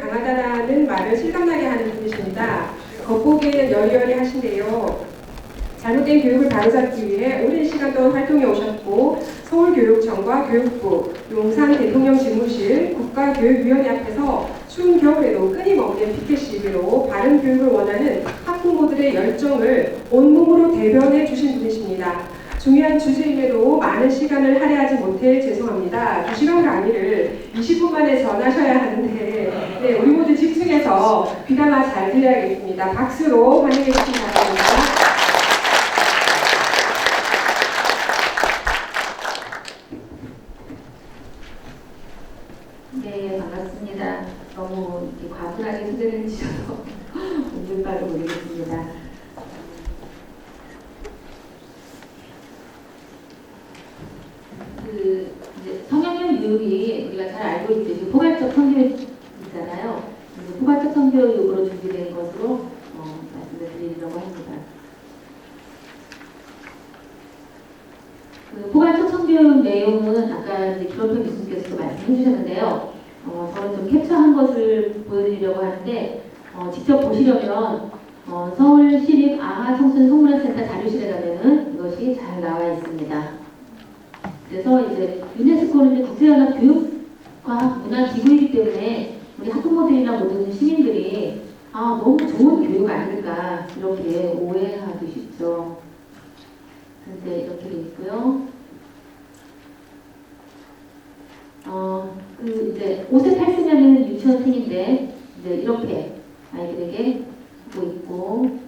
강하다라는 말을 실감나게 하는 분이십니다. 겉보기에는 여리여리 하신데요. 잘못된 교육을 바로잡기 위해 오랜 시간 동안 활동해 오셨고 서울교육청과 교육부, 용산 대통령 집무실, 국가교육위원회 앞에서 추운 겨울에도 끊임없는 피켓 시위로 바른 교육을 원하는 학부모들의 열정을 온몸으로 대변해 주신 분이십니다. 중요한 주제임에도 많은 시간을 할애하지 못해 죄송합니다. 2시간 강의를 20분 만에 전하셔야 하는데 네, 우리 모두 집중해서 귀담아 잘 들어야겠습니다. 박수로 환영해 주시기 바랍니다. 네, 반갑습니다. 너무 과분하게 소개를 해주셔서 오늘바로 모르겠습니다. 그 이제 성형용 교육이 우리가 잘 알고 있듯이 포괄적 성교육 있잖아요. 그래서 포괄적 성교육으로 준비된 것으로 어, 말씀을 드리려고 합니다. 그 포괄적 성교육 내용은 아까 이제 김원표 교수님께서도 말씀해 주셨는데요. 어, 저는 좀 캡처한 것을 보여드리려고 하는데 어, 직접 보시려면 어, 서울시립 아하 청소년 성문화센터 자료실에 가면은 이것이 잘 나와 있습니다. 그래서 이제 유네스코는 이제 국제연합 교육과 문화 기구이기 때문에 우리 학부모들이나 모든 시민들이 아 너무 좋은 교육 아닐까 이렇게 오해하기 쉽죠. 근데 이렇게 돼 있고요. 어, 그 이제 5세 8세면은 유치원생인데 이제 이렇게 아이들에게 하고 있고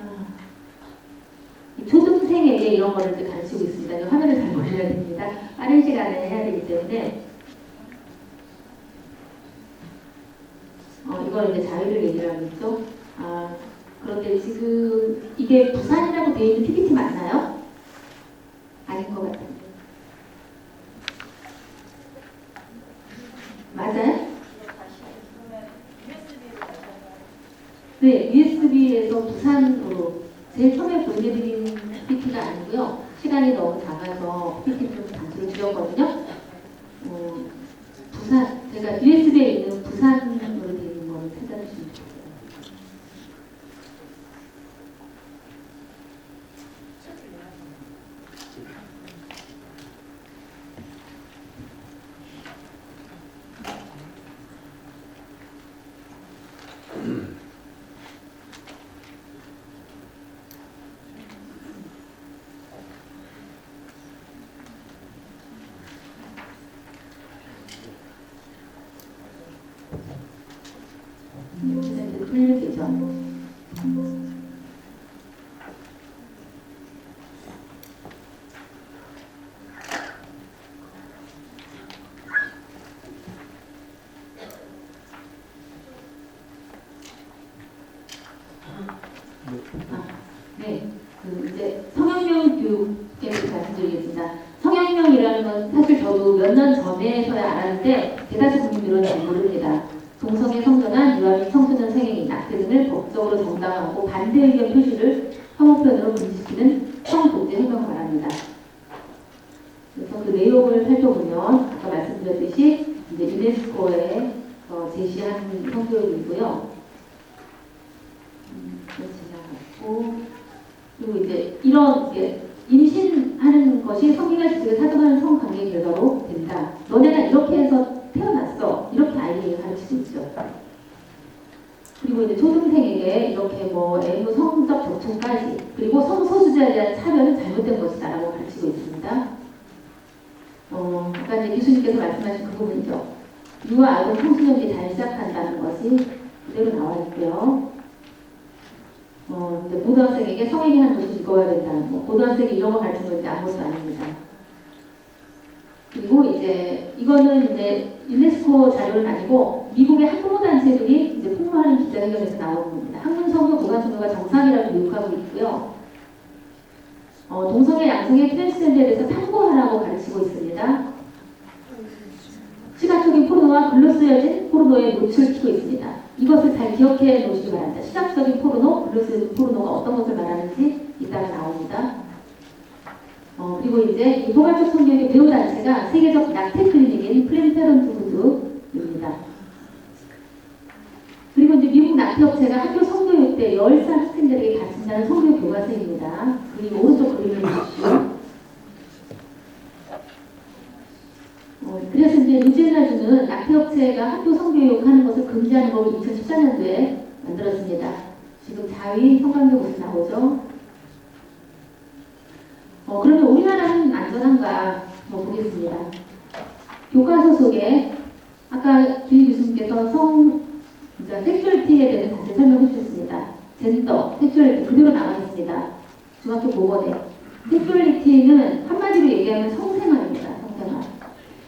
아, 이 초등생에게 이런 거를 이제 가르치고 있습니다. 화면을 잘 보셔야 됩니다. 빠른 시간에 해야 되기 때문에 어, 이걸 이제 자유를 얘기를 하고 있죠. 아, 그런데 지금 이게 부산이라고 되어 있는 PPT 맞나요? 아닌 것 같은데. 맞아요? 네, USB에서 부산으로 제일 처음에 보내드린 PPT가 아니고요. 시간이 너무 작아서 PPT 좀 단수를 드렸거든요. 어, 부산, 제가 USB에 있는 부산으로 되어 있는 거를 찾아주시면 좋겠어요. 이렇게 풀리면 되죠. 아, 네, 그 이제 성형명 교육에 대해서 말씀드리 년 전에서야 알았는데 대다수 국민들은 잘 모릅니다. 동성애 성전환, 유아민 성행 등을 법적으로 정당화하고 반대 의견 표시를 혐오편으로 금지시키는 성독재 행동을 말합니다. 그래서 그 내용을 살펴보면 아까 말씀드렸듯이 이제 유네스코에 어, 제시한 성교육이고요. 음, 지나갔고 그리고 이제 이런 이제 임신하는 것이 성기가 지식을 사정하는 성관계 결과로 된다. 너네가 이렇게 해서 태어났어. 이렇게 아이를 가르치고 있죠. 그리고 이제 초등생에게 이렇게 뭐 애무 성적 접촉까지 그리고 성소수자에 대한 차별은 잘못된 것이다라고 가르치고 있습니다. 어, 아까 이제 교수님께서 말씀하신 그 부분이죠. 유아 아동 청소년기 잘 시작한다는 것이 그대로 나와 있고요. 어, 이제 고등학생에게 성행위 하는 것을 읽어야 된다. 뭐 고등학생이 이런 거 가르치는 건지 아무것도 아닙니다. 그리고 이제 이거는 이제 유네스코 자료는 아니고 미국의 학부모 단체들이 이제 폭로하는 기자회견에서 나오는 겁니다. 학문 성교 보관 성교가 정상이라고 교육하고 있고요. 어, 동성애 양성애 트랜스젠더에 대해서 탐구하라고 가르치고 있습니다. 시각적인 포르노와 글로 쓰여진 포르노에 노출시키고 있습니다. 이것을 잘 기억해 놓으시기 바랍니다. 시각적인 포르노, 글로 쓰여진 포르노가 어떤 것을 말하는지 이따가 나옵니다. 어, 그리고 이제 이 포괄적 성격의 배우 단체가 세계적 낙태 클리닉인 플랜 페런트후드입니다. 그리고 이제 미국 낙태업체가 학교 성교육 때 10살 학생들에게 가르친다는 성교육 교과서입니다. 그리고 오른쪽 그림을 보십시오. 어, 그래서 이제 뉴질랜드는 낙태업체가 학교 성교육하는 것을 금지하는 법을 2014년도에 만들었습니다. 지금 자위 성관계 모습 나오죠? 어, 그러면 우리나라는 안전한가 뭐 보겠습니다. 교과서 속에 아까 주희 교수님께서 성 그러니까 섹슈얼티에 대해서 자세히 설명해 주셨습니다. 젠더, 섹슈얼티 그대로 나와 있습니다. 중학교 보건에 섹슈얼리티는 한마디로 얘기하면 성생활입니다. 성생활.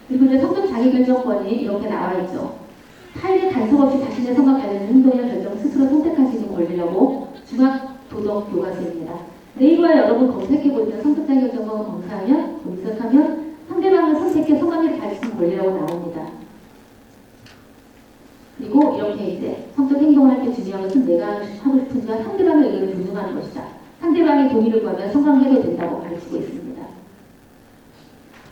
그리고 이제 성적 자기결정권이 이렇게 나와 있죠. 타인의 간섭 없이 자신의 성과 관련된 행동이나 결정을 스스로 선택할 수 있는 권리라고 중학 도덕 교과서입니다. 네이버에 여러분 검색해 보시면 성적 자기결정권 검사하면 검색하면 상대방을 선택해 성관계를 가르치는 권리라고 나옵니다. 그리고 이렇게 이제 성적 행동을 할 때 중요한 것은 내가 하고 싶은 건 상대방의 의견을 존중하는 것이다. 상대방의 동의를 구하면 성관계도 된다고 가르치고 있습니다.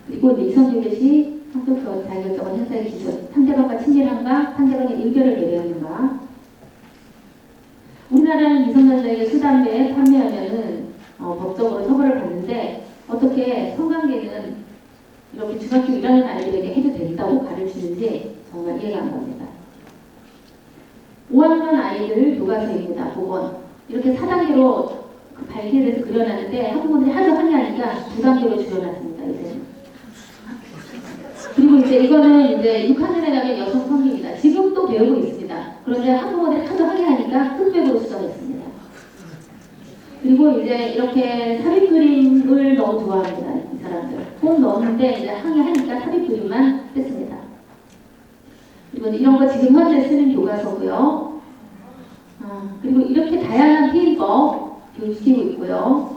그리고 이성교육시 성적 자기결정은 현상의 기준, 상대방과 친밀한가, 상대방의 의견을 배려하는가. 우리나라는 미성년자에게 술, 담배 판매하면은 어, 법적으로 처벌을 받는데 어떻게 성관계는 이렇게 중학교 1학년 아이들에게 해도 된다고 가르치는지 정말 이해가 안 갑니다. 5학년 아이들 교과서입니다. 보건 이렇게 4단계로 그 발기를 그려놨는데 학부모들이 하도 항의하니까 두 단계로 줄여놨습니다. 이제 그리고 이제 이거는 이제 6학년에 가면 여성 성입니다. 지금도 배우고 있습니다. 그런데 학부모들이 하도 항의하니까 흑백으로 수정했습니다. 그리고 이제 이렇게 삽입 그림을 너무 좋아합니다. 이 사람들. 꼭 넣었는데 이제 항의하니까 삽입 그림만 뺐습니다. 이제 이런 거 지금 현재 쓰는 교과서고요. 아, 그리고 이렇게 다양한 피임법 교육시키고 있고요.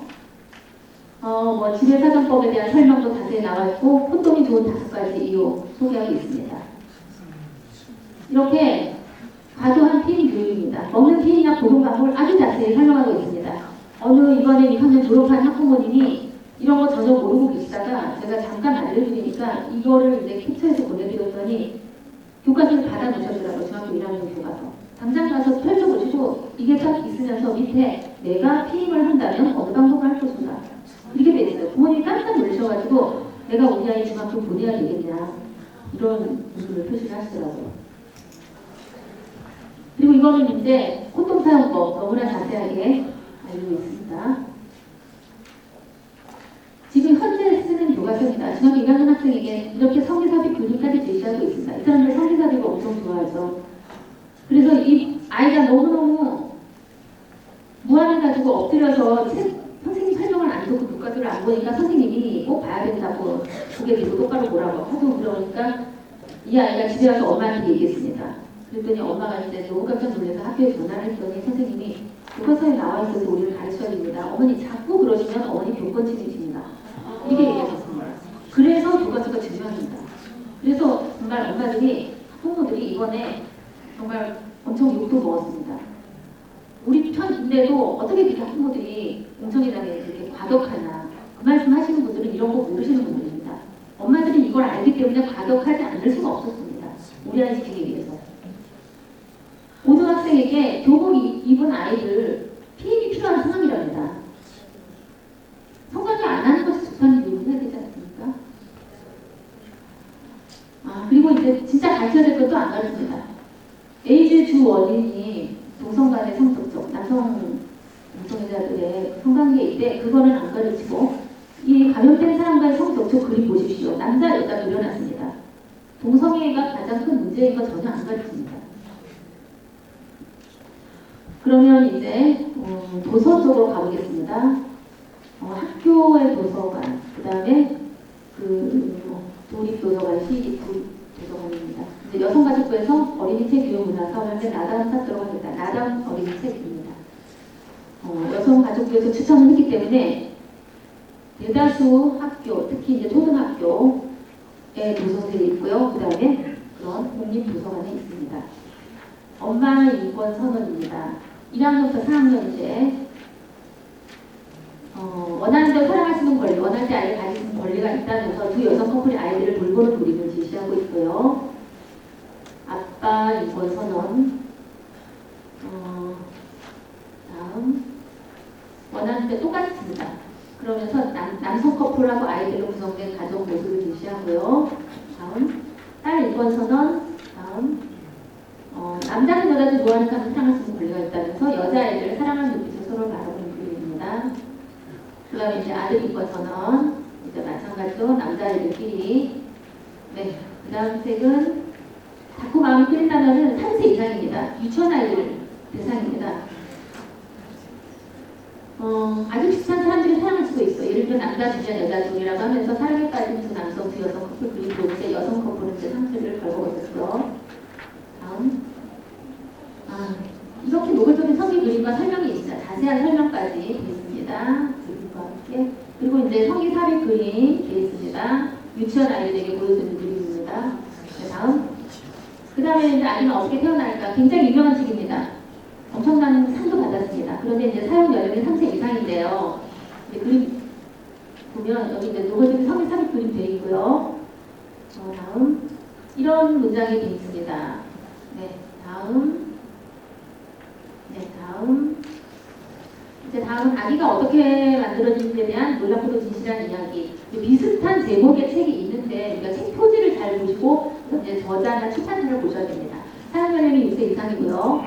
어, 뭐 지배사정법에 대한 설명도 자세히 나와 있고 혼동이 좋은 다섯 가지 이유 소개하고 있습니다. 이렇게 과도한 피임 교육입니다. 먹는 피임이나 보존 방법을 아주 자세히 설명하고 있습니다. 어느 이번에 2학년 졸업한 학부모님이 이런 거 전혀 모르고 계시다가 제가 잠깐 알려드리니까 이거를 이제 캡처해서 보내드렸더니 교과서를 받아 놓으셨더라고요. 중학교 1학년 교과서. 당장 가서 펼쳐보시고 이게 딱 있으면서 밑에 내가 피임을 한다면 어느 방법을 할 것인가. 이렇게 돼 있어요. 부모님이 깜짝 놀라셔가지고 내가 우리 아이 중학교 보내야 되겠냐. 이런 의문을 표시를 하시더라고요. 그리고 이거는 이제 콘돔사용법 너무나 자세하게 알고 있습니다. 지금 현재 쓰는 교과서입니다. 중학교 2학년 학생에게 이렇게 성기삽입 교육까지 제시하고 있습니다. 이 사람들 성기삽입을 엄청 좋아하죠. 그래서 이 아이가 너무너무 무안을 가지고 엎드려서 책, 선생님 설명을 안 듣고 교과서를 안 보니까 선생님이 꼭 봐야 된다고 고개 들고 똑바로 보라고 하도 그러니까 이 아이가 집에 와서 엄마한테 얘기했습니다. 그랬더니 엄마가 이제 너무 깜짝 놀라서 학교에 전화를 했더니 선생님이 교과서에 나와 있어서 우리를 가르쳐야 됩니다. 어머니 자꾸 그러시면 어머니 교권 침해집니다. 이게 얘기하셨습니다. 그래서 교과서가 중요합니다. 그래서 정말 엄마들이 부모들이 이번에 정말 엄청 욕도 먹었습니다. 우리 편인데도 어떻게 그렇게 학부모들이 공청회장에 이렇게 과격하나 그 말씀 하시는 분들은 이런 거 모르시는 분들입니다. 엄마들이 이걸 알기 때문에 과격하지 않을 수가 없었습니다. 우리 아이 지키기 위해서. 고등학생에게 교복 이- 입은 아이들 피임이 필요한 상황이랍니다. 성관계 안 하는 것이 좋다는 교육을 해야 되지 않습니까? 아, 그리고 이제 진짜 가르쳐야 될 것도 안 가르칩니다. 에이즈 주 원인이 동성 간의 성적적, 남성 동성애자들의 성관계일 때 그거는 안 가르치고 이 감염된 사람과의 성적적 그림 보십시오. 남자, 여자 그려놨습니다. 동성애가 가장 큰 문제인 거 전혀 안 가르칩니다. 그러면 이제 어, 도서 쪽으로 가보겠습니다. 어, 학교의 도서관, 그 다음에 그 어, 도립도서관, 시립도서관입니다. 이제 여성가족부에서 어린이 책 교육 문화 사업할 때 나담 찾도록 하겠다. 나담 어린이 책입니다. 어, 여성가족부에서 추천을 했기 때문에 대다수 학교, 특히 이제 초등학교에 도서들이 있고요. 그 다음에 그런 공립도서관에 있습니다. 엄마 인권 선언입니다. 1학년부터 4학년 이제 어, 원하는 대로 사랑하시는 권리, 원할 때 아이를 가지는 권리가 있다면서 두 여성 커플이 아이들을 돌보는 그림을 제시하고 있고요. 아빠 인권 선언, 어, 원하는데 똑같습니다. 그러면서 남, 남성 커플하고 아이들로 구성된 가정 모습을 제시하고요. 다음 딸 인권 선언. 다음 어, 남자는 여자를 좋아하는 사랑할 수 있는 권리가 있다면서 여자아이들을 사랑하는 눈빛을 서로 바라보는 그림입니다. 이제 아들 인권 선언. 이제 마찬가지로 남자아이들끼리. 네. 그 다음 책은 자꾸 마음이 끌린다면은 3세 이상입니다. 유치원 아이들 대상입니다. 어, 아주 비슷한 사람들이 사랑할 수도 있어. 예를 들어 남자 두자 여자 둘이라고 하면서 사랑에 빠진 두 남성 두 여성 커플 그리고 이제 여성 커플은 이제 상처를 걸고 있었고요. 다음. 아, 이렇게 노골적인 성의 그림과 설명이 있습니다. 자세한 설명까지 되어 있습니다. 그림과 함께. 그리고 이제 성의 삽입 그림 되어 있습니다. 유치원 아이들에게 보여주는 그림입니다. 네, 다음. 그 다음에 이제 아이는 어떻게 태어날까? 굉장히 유명한 책입니다. 엄청난 상도 받았습니다. 그런데 이제 사용 연령이 3세 이상인데요. 그림 보면 여기 이제 노골적인 성의 삽입 그림 되어 있고요. 어, 다음. 이런 문장이 되어 있습니다. 네, 다음. 네, 다음. 이제 다음은 아기가 어떻게 만들어지는지에 대한 놀랍고도 진실한 이야기. 비슷한 제목의 책이 있는데 우리가 책 표지를 잘 보시고 이제 저자나 출판사를 보셔야 됩니다. 사용 연령이 6세 이상이고요.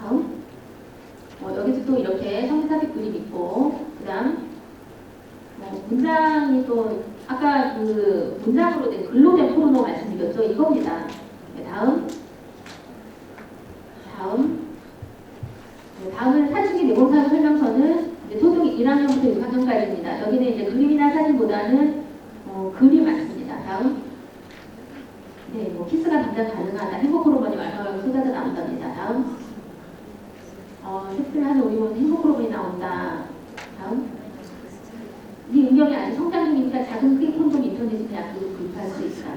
다음. 어, 여기서 또 이렇게 성사삽입 그림 있고, 그 다음, 어, 문장이 또, 아까 그 문장으로 된, 글로 된 포르노 말씀드렸죠? 이겁니다. 네, 다음. 다음. 네, 다음은 사춘기 내공사용 설명서는 이제 초등 1학년부터 6학년까지입니다. 여기는 이제 그림이나 사진보다는 어, 글이 많습니다. 다음. 네, 뭐 키스가 당장 가능하다. 행복 호르몬이 말하고 쏟아져 나온답니다. 다음. 어, 섹스를 하는 우리 몸은 행복 호르몬이 나온다. 다음. 네 운명이 아직 성장 중이니까 작은 크기 콘돔 인터넷이나 약국을 구입할 수 있다.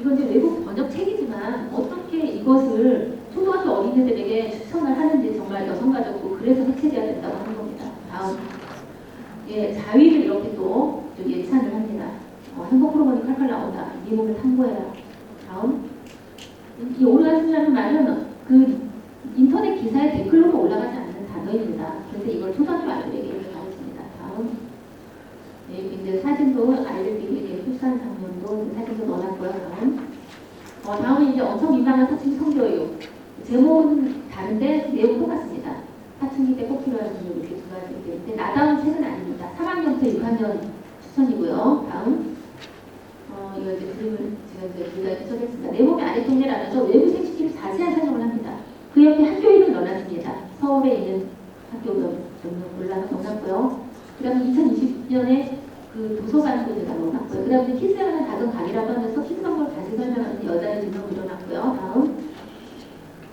이건 이제 외국 번역 책이지만 어떻게 이것을 초등학교 어린이들에게 추천을 하는지 정말 여성가족부 그래서 해체돼야 된다고 하는 겁니다. 다음. 예, 자위를 이렇게 또 예찬을 합니다. 어, 행복 호르몬이 칼칼 나온다. 네 몸을 탐구해라. 다음. 이 오르가즘이라는 말은 그 인터넷 기사에 댓글로만 올라가지 않는 단어입니다. 그래서 이걸 초등학교 아이들에게 가르칩니다. 다음. 네, 이제 사진도 아이들끼리 이렇게 출산 장면도 이제 사진도 넣어놨고요. 다음. 어, 다음은 이제 엄청 민망한 사춘기 성교육. 제목은 다른데 내용 똑같습니다. 사춘기 때 꼭 필요한 교육 이렇게 두 가지 이렇게 있는데 나다운 책은 아닙니다. 3학년부터 6학년 추천이고요. 다음. 어, 이거 이제 그림을 제가 이제 둘다 써겠습니다. 내목이 아래 통계라면서 외부 생식기를 자세한 설명을 합니다. 그 옆에 학교 이름을 넣어놨습니다. 서울에 있는 학교 올라가 넣어놨고요. 그 다음에 2020년에 그 도서관도 제가 넣어놨고요. 그 다음에 키스하는 작은 가게라고 하면서 키스방법을 다시 설명하는 여자의 증명을 넣어놨고요. 다음.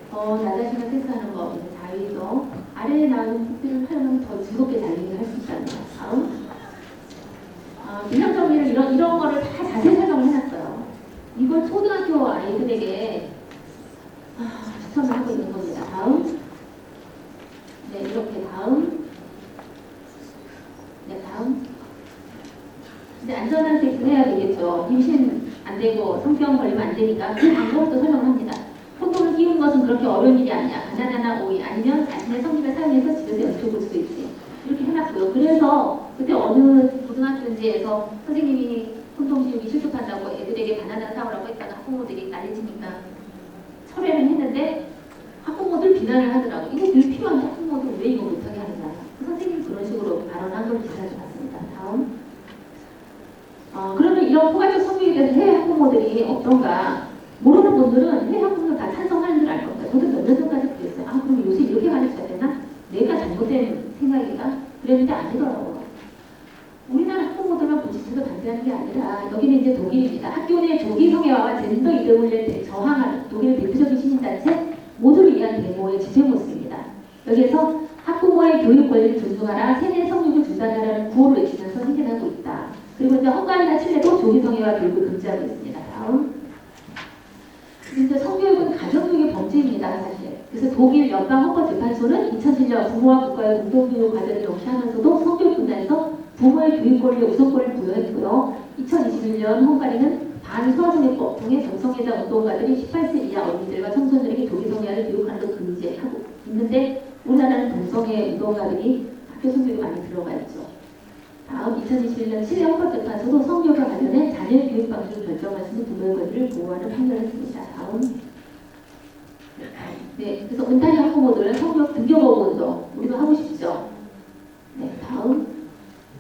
어, 나 자신과 섹스하는 거, 이제 자유죠. 아래에 나오는 책들을 활용하면 더 즐겁게 달리기를 할 수 있다는 거. 다음. 어, 기념 정리를 이런, 이런 거를 다 자세히 설명을 해놨어요. 이걸 초등학교 아이들에게 아, 추천을 하고 있는 겁니다. 다음. 네, 이렇게 다음. 네, 다음. 이제 안전한 섹스 해야 되겠죠. 임신 안 되고 성병 걸리면 안 되니까 그 방법을 또 설명합니다. 콘돔을 끼우는 것은 그렇게 어려운 일이 아니야. 가난하나 오이 아니면 자신의 성기를 사용해서 집에서 연습해볼 수도 있지. 이렇게 해놨고요. 그래서 그때 어느 고등학교인지에서 선생님이 끼우기 실습한다고 애들에게 바나나 사오라고 했다가 학부모들이 난리치니까 철회를 했는데 학부모들 비난을 하더라고. 이게 늘 필요한데 학부모들 왜 이거 못하게 하느냐. 그 선생님 그런 식으로 발언한 걸 기사에 봤습니다. 다음. 어, 그러면 이런 포괄적 성교육에 대해서 해외 학부모들이 어떤가 모르는 분들은 해외 학부모들 다 찬성하는 줄 알 겁니다. 저도 몇 년 전까지 그랬어요. 아 그럼 요새 이렇게 가르쳐야 되나? 내가 잘못된 생각인가? 그랬는데 아니더라고요. 우리나라 학부모들만 부딪혀서 반대하는 게 아니라 여기는 이제 독일입니다. 학교 내 조기 성애화와 젠더 이데올리에 저항하는 독일의 대표적인 시민단체 모두를 위한 데모의 지체 모습입니다. 여기에서 학부모의 교육 권리를 존중하라, 세대 성육을 중단하라는 구호를 외치면서 행진하고 있다. 그리고 이제 헝가리나 성애화 교육을 금지하고 있습니다. 다음. 이제 성교육은 가정교육의 범죄입니다, 사실. 그래서 독일 연방 헌법재판소는 2007년 부모와 국가의 공동교육 과제를 명시하면서도 성교육 분야에서 부모의 교육 권리에 우선권을 부여했고요. 2021년 헝가리는 반소아성애법 통해 정성애자 운동가들이 18세 이하 어린이들과 청소년에게 조기 성애를 교육하는 걸 금지하고 있는데 우리나라는 동성애 운동가들이 학교 성적이 많이 들어가 있죠. 다음 2021년 7회 헌법재판소도 성교과 관련해 자녀 교육 방식을 결정할 수 있는 부모의 권리를 보호하는 판결을 했습니다. 다음. 네, 그래서 온타리 학부모들은 성교 등교법 운동 우리도 하고 싶죠. 네, 다음.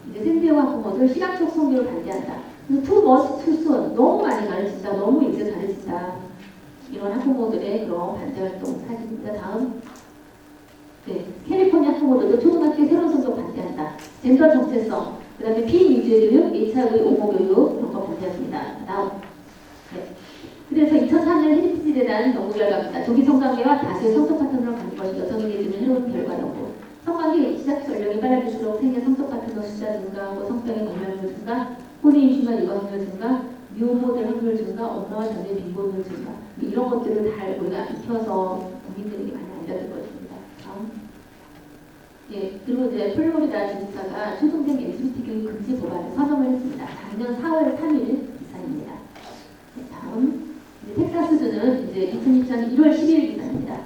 이제 생대형 학부모들 시각적 성교를 반대한다. 그래서 투 머스 투순 너무 많이 가르친다. 너무 일찍 가르친다. 이런 학부모들의 그런 반대 활동 사진입니다. 다음. 네, 캘리포니아 학부모들도 초등학교 새로운 성적 반대한다. 젠더 정체성, 그 다음에 비민주의 교육, HIV 옹호 교육 이런 거 반대합니다. 다음. 네. 그래서 2004년 헤리티지 재단 연구 결과입니다. 조기 성관계와 다수의 성적 파트너를 갖는 것이 여성에게 주는 해로운 결과라고. 성관계 시작 연령이 빨라질수록 생애 성적 파트너 숫자 증가하고 성병의 관련율 증가, 혼인 임신과 유방률 증가, 미혼모될 확률 증가, 엄마와 자녀의 빈곤율 증가 이런 것들을 다 우리가 익혀서 국민들에게 많이 것입니다. 다음. 예, 그리고 이제 플로리다 주지사가 초등생 LGBT 교육 금지 법안을 선언을 했습니다. 작년 4월 3일 기사입니다. 네, 다음 이제 텍사스주는 이제 2024년 1월 10일 기사입니다.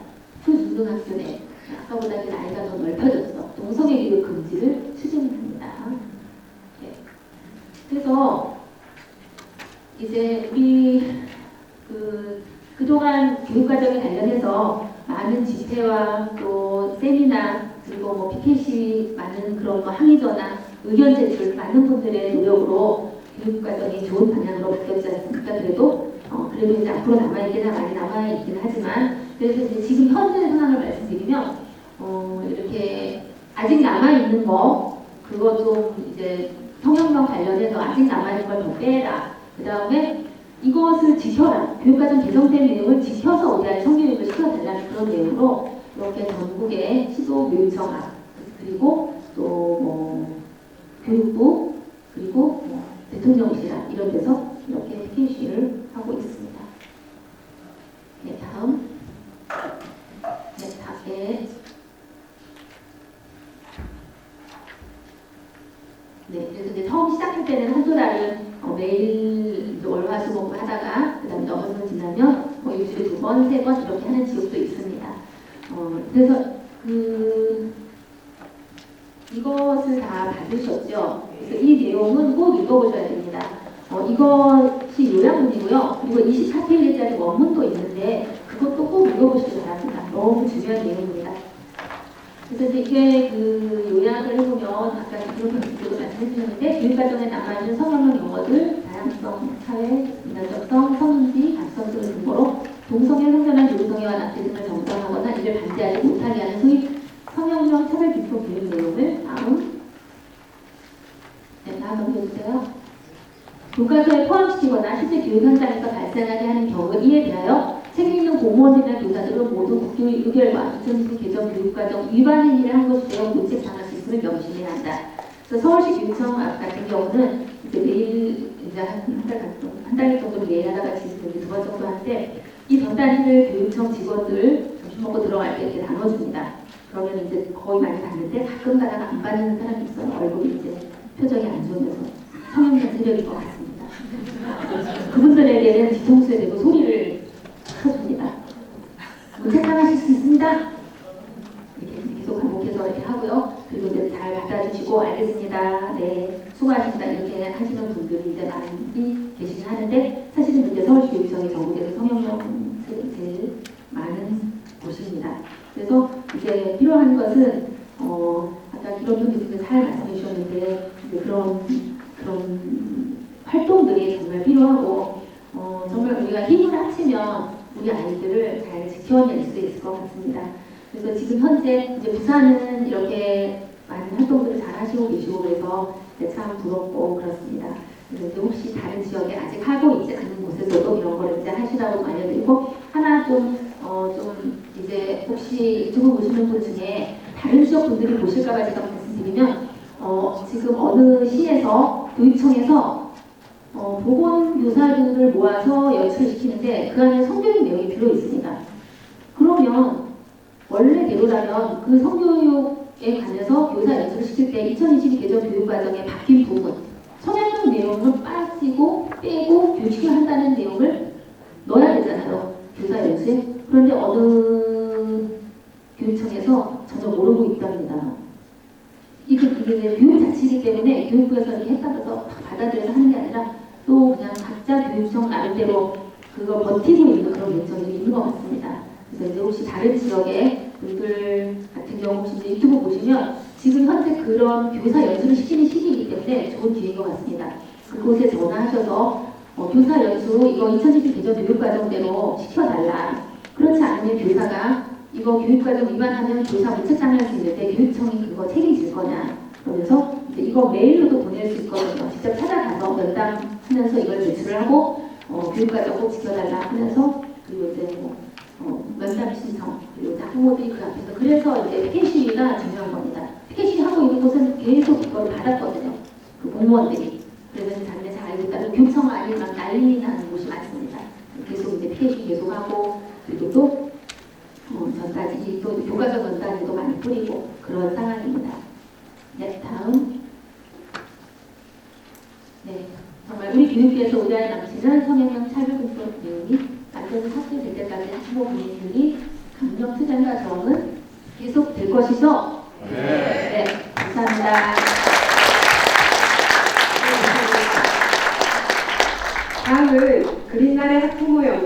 초중등학교 내 아까보다 나이가 더 넓혀졌어. 동성애 교육 금지를 추진합니다. 예. 그래서 이제 우리 그 그동안 교육과정에 관련해서 많은 집회와 또 세미나 그리고 뭐 피켓이 많은 그런 뭐 항의 전화, 의견 제출 많은 분들의 노력으로 교육과정이 좋은 방향으로 바뀌었지 않습니까? 그래도 어, 그래도 이제 앞으로 남아있기는 많이 남아있긴 하지만 그래서 이제 지금 현재 상황을 말씀드리면 어, 이렇게 아직 남아있는 거 그거 좀 이제 성형명 관련해서 아직 남아있는 걸 더 빼라. 그 다음에 이것을 지켜라. 교육과정 개정된 내용을 지켜서 우리 아이 성교육을 시켜달라는 그런 내용으로 이렇게 전국의 시도 앞 그리고 또뭐 교육부 그리고 뭐 대통령실 앞 이런 데서 이렇게 피켓시를 하고 있습니다. 네, 다음. 네, 다, 네. 네, 그래서 이제 처음 시작할 때는 한두 달은 어, 매일 월화수목 하다가 그 다음에 어느 지나면 뭐 일주일에 두 번, 세 번 이렇게 하는 지역도 있습니다. 어, 그래서 그 이것을 다 받으셨죠. 그래서 이 내용은 꼭 읽어보셔야 됩니다. 어, 이것이 요약문이고요. 그리고 24페이지짜리 원문도 있는데 그것도 꼭 읽어보시기 바랍니다. 너무 중요한 내용입니다. 그래서 이게 그 요약을 해보면 아까 이런 분들도 말씀해주셨는데 교육과정에 남아있는 성형용 용어들, 다양성, 사회, 민원적성, 성인지, 각성 등을 근거로 동성애, 성전환, 노동성애와 납치 등을 정당하거나 이를 반대하지 못하게 하는 소위 성형용 차별 비표 교육 내용을 다음 네, 다음 넘겨주세요. 교과서에 포함시키거나 실제 교육 현장에서 발생하게 하는 경우 이에 대하여 책임 있는 공무원들이나 교사들은 모두 국교의 의결과 2020 개정 교육과정 위반 행위를 한 것에 대해 문책 당할 수 있음을 명심해야 한다. 그래서 서울시 교육청 앞 같은 경우는 이제 매일 이제 한달 정도 매일 하다가 지금 두 번 정도 하는데 이 전단지를 교육청 직원들 점심 먹고 들어갈 때 이렇게 나눠줍니다. 그러면 이제 거의 많이 봤는데 가끔 가다가 안 받는 사람이 있어요. 얼굴이 이제 표정이 안 좋으면서 성형전 세력인 것 같습니다. 그분들에게는 뒤통수에 대고 소리를 쳐줍니다. 문책당하실 수 있습니다. 이렇게 계속 반복해서 이렇게 하고요. 그리고 이제 잘 갖다 주시고 알겠습니다. 네, 수고하십니다. 이렇게 하시는 분들이 이제 많이 계시긴 하는데 사실은 이제 서울시 교육청이 전국에서 성형용 제일 많은 곳입니다. 그래서 이제 필요한 것은 어 아까 이런 분들도 잘 말씀해 주셨는데 그런 그런 활동들이 정말 필요하고 어 정말 우리가 힘을 합치면 우리 아이들을 잘 지켜낼 수 있을 것 같습니다. 그래서 지금 현재 이제 부산은 이렇게 많은 활동들을 잘 하시고 계시고 그래서 참 부럽고 그렇습니다. 그래서 혹시 다른 지역에 아직 하고 있지 않은 곳에서도 이런 거를 이제 하시라고 알려드리고 하나 좀 어, 좀 이제 혹시 유튜브 보시는 분 중에 다른 지역 분들이 보실까봐 제가 말씀드리면 어, 지금 어느 시에서 교육청에서 어, 보건교사들을 모아서 연수를 시키는데 그 안에 성교육 내용이 필요 있습니다. 그러면 원래대로라면 그 성교육에 관해서 교사 연수를 시킬 때 2022 개정 교육과정에 바뀐 부분 성향적 내용을 빠지고 빼고 교육을 한다는 내용을 넣어야 되잖아요. 교사 연수에. 그런데 어느 교육청에서 전혀 모르고 있답니다. 이게 이제 교육 자치이기 때문에 교육부에서 이렇게 했다면서 막 받아들여서 하는 게 아니라 또 그냥 각자 교육청 나름대로 그거 버티고 있는 그런 요청이 있는 것 같습니다. 그래서 이제 혹시 다른 지역의 분들 같은 경우 혹시 유튜브 보시면 지금 현재 그런 교사 연수를 시키는 시기이기 때문에 좋은 기회인 것 같습니다. 그곳에 전화하셔서 어, 교사 연수 이거 2017 개정 교육과정대로 시켜달라. 그렇지 않으면 교사가 이거 교육과정 위반하면 교사 무책당할 수 있는데 교육청이 그거 책임질 거냐. 그러면서 이거 메일로도 보낼 수 있거든요. 직접 찾아가서 면담하면서 이걸 제출을 하고 어, 교육과정 꼭 지켜달라 하면서 그리고 이제 뭐 어, 면담 신청 그리고 학부모들이 그 앞에서 그래서 이제 시위가 중요한 겁니다. 하고 있는 곳은 계속 이걸 받았거든요. 그 공무원들이 그래서 자기네 잘 알고 있다는 교청 안이 막 난리 나는 곳이 많습니다. 계속 이제 피켓 시위 계속 하고 그리고 또 어, 전단지 또 교과서 전단지도 많이 뿌리고 그런 상황입니다. 네 다음 네 정말 우리 교육계에서 우려할 남치는 성형용 차별금속 내용이 완전히 삭제될 때까지 학부모 분들이 강력 투쟁과 저항은 계속 될 것이죠? 네. 감사합니다. 다음은 그린날의 학부모 연,